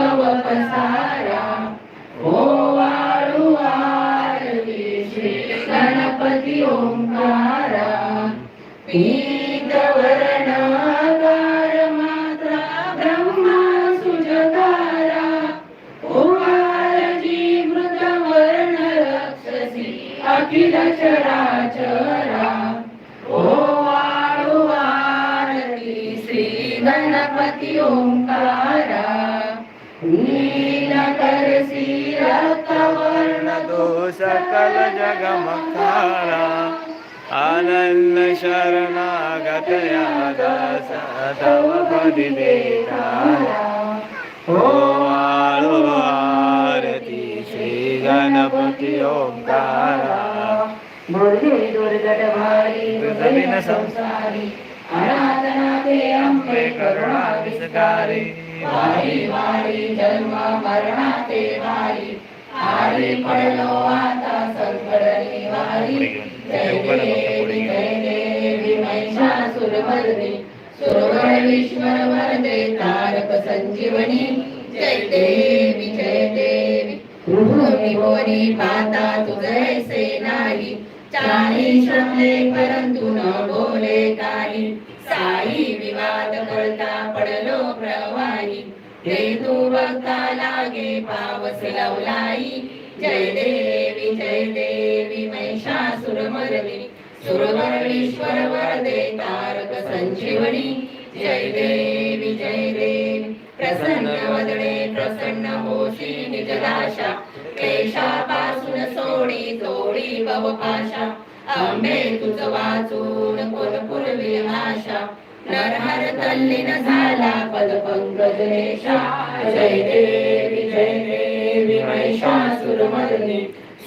वैभव पसारा ओ वाळू आरती श्री गणपती ओंकारा। मात्रा ब्रह्मा सुजगारा। ओवारजी मृतवर्ण रक्षसी अखिल चराचरा। ओ वाळू आरती श्री गणपती ओंकार। तो सकल जगमकारा आनंद शरणागत दास तव पदी देतारा ओ आरती श्री गणपती ओंकारा बोलले दुर्गट भारी संसारी अंबे करुणा विस्तारी वारी वारी जन्म मरणाते वारी आरे पडलो आता संकटनी निवारी जय देवी जय देवी वरदे तारक संजीवनी। जय देवी जय देवी। भुवनी भुवनी पाता तुझे से नाही। चारी श्रमले परंतु न बोले काही। तू लागे पावस लावलाई. जय देवी जय देवी महिषासुर मरली सुरवरवीश्वर वरदे तारक संजीवनी. जय देवी जय देवी प्रसन्न वदने प्रसन्न होशी निजदाशा क्लेशापासून सोडी तोडी भवपाशा. आंबे तुझ वाचून कोण पुरवी आशा नरहर तल्लीन झाला पद पंकज रेषा जय देवी जय देवी महिषासुर मर्दिनी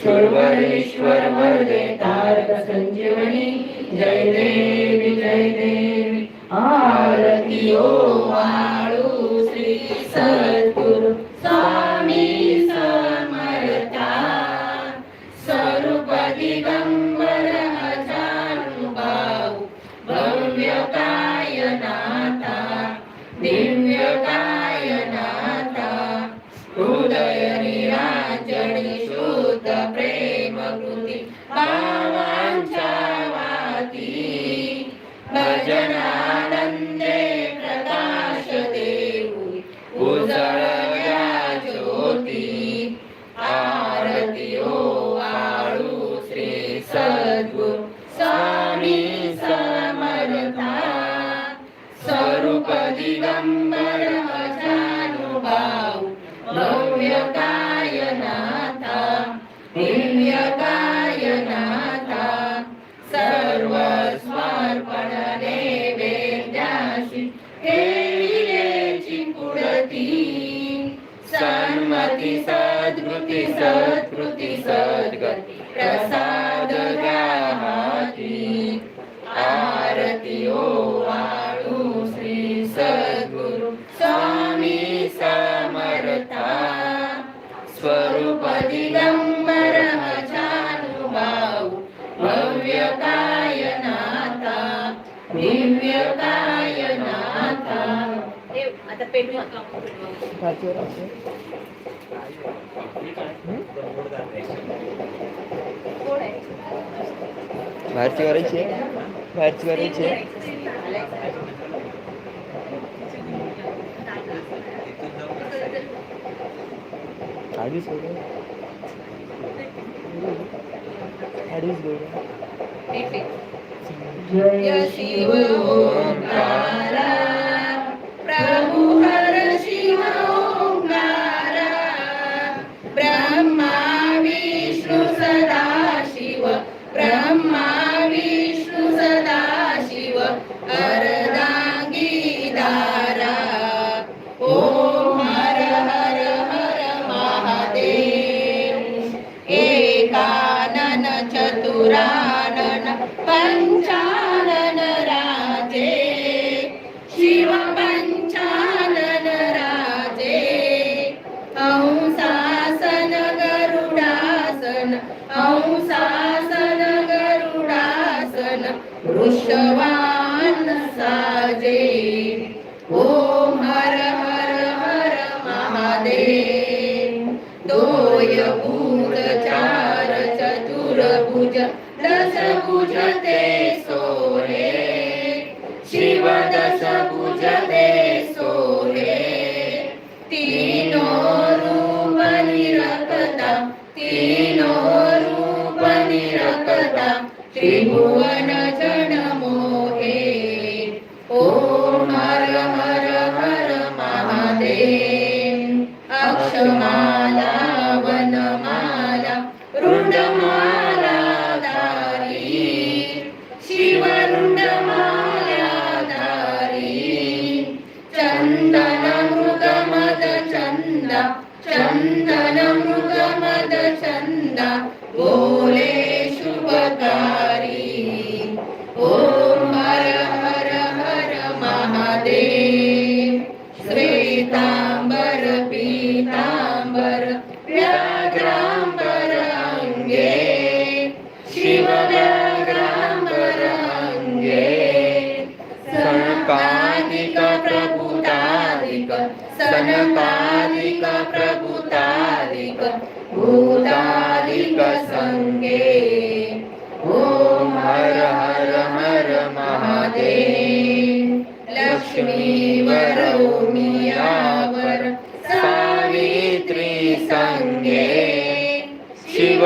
सुरवरेश्वर वरदे तारक संजीवनी। जय देवी जय देवी आरती ओ वाळू श्री सर। भजनानंदे प्रसाद गाहाती आरती ओ वाळू श्री सद्गुरु स्वामी समर्था। स्वरूप दिगंबर अजानुभाऊ भव्य कायनाथा दिव्य कायनाथा आता पेटू બહારથી વાળી છે? બહારથી વાળી છે? આડીસ ગોળ આડીસ ગોળ જય શિવ પ્રભુ वृषवान साजे. ओम हर हर हर महादेव. दोय भूत चार चतुर्भुज दस भुज ते सोरे. शिव दस भुज ते सोरे. तीनो रूप निरकता तीनो रूप निरकता त्रिभुवन जनम अक्षमाला वनमाला रुंडमाला धारी शिव रुंडमाला धारी चंदन मृगमद चंदा चंदन मृगमद चंदा बोले शुभकारी. ओम हर हर हर महादेव. श्वेता सनकादिक प्रभुतादिक भूतादिक संगे ओम हर हर हर महादेव। लक्ष्मीवर उमियावर सावित्री संगे शिव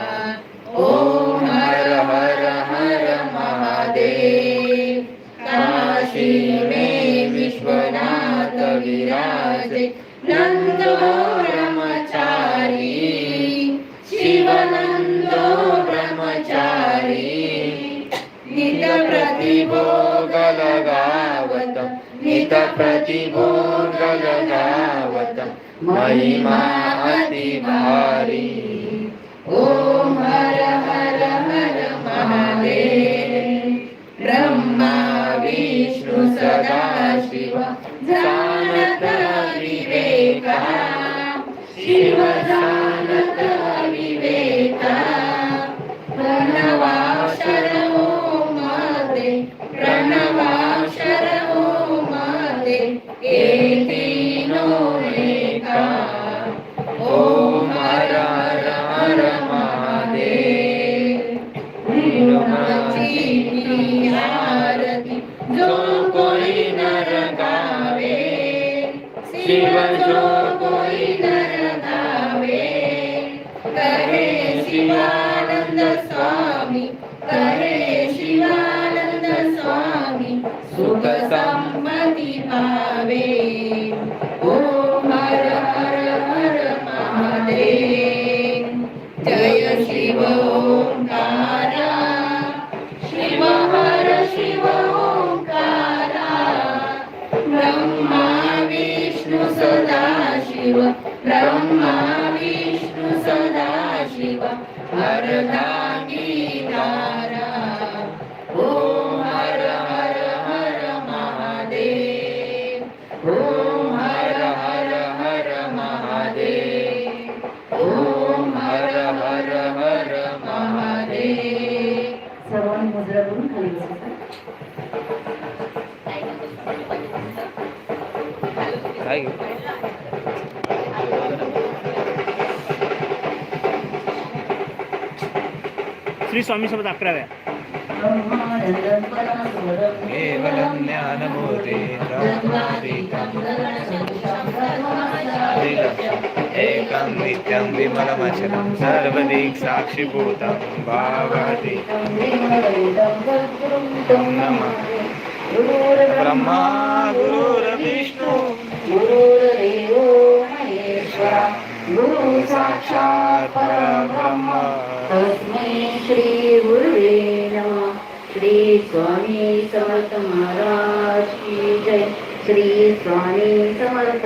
नित प्रतिभोग महिमा अति भारी ओम हर हर हर महादेव। ब्रह्मा विष्णु सदा शिव जानत विवेका। शिव स्वामी. करे शिवानंद स्वामी सुख संमती पावे। ओम हर हर हर महादेव। जय शिव ओंकारा। शिव हर शिव ओंकारा। ब्रह्मा विष्णु सदा शिव ब्रह्मा विष्णु सदा शिव। हरदागी सर्वांनी मुद्रा करून खाली? श्री स्वामी सोबत अकराव्या. केवलं ఏకం నిత్యం విమలమచనం. సర్వదిక్ సాక్షిభూతం భావతి. బ్రహ్మా గురుర్విష్ణు. గురుర్దేవో మహేశ్వర గురు సాక్షాత్ పరబ్రహ్మ తస్మై శ్రీ గురువే నమ. శ్రీ స్వామి సమర్థ మహారాజ్ శ్రీ స్వామి సమర్థ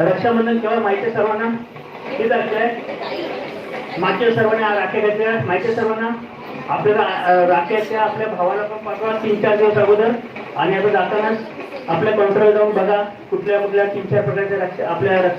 रक्षाबंधन केव्हा माहिती आहे सर्वांना किती तारखेला आहे. मागच्या सर्वांनी आ- राख्या माहिती आहे सर्वांना आपल्याला अ, राख्याच्या आपल्या भावाला पण पाठवा. तीन चार दिवस अगोदर. आणि आता जातानाच आपल्या काउंटरवर जाऊन बघा कुठल्या कुठल्या तीन चार प्रकारच्या रक्षा आपल्या